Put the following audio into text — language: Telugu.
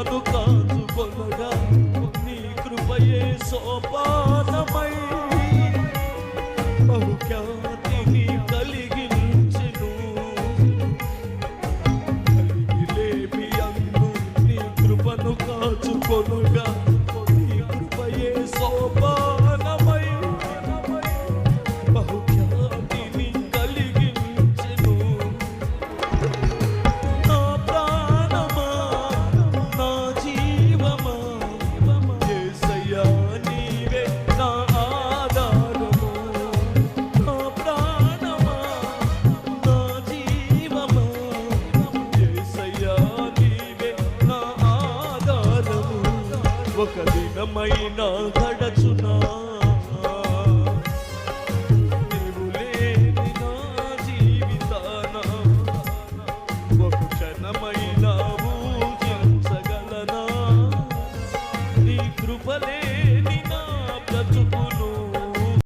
కృపను కాచుకొనగా నీ కృపయే సోపానమై. బహుఖ్యాతిని కలిగించును కలిగిలేమి అందు నీ కృపను కాచుకొనగా. ఒక దినమైనా గడచునా. నీవు లేని నా జీవితాన. ఒక క్షణమైనా ఊహించగలనా? నీ కృపలేని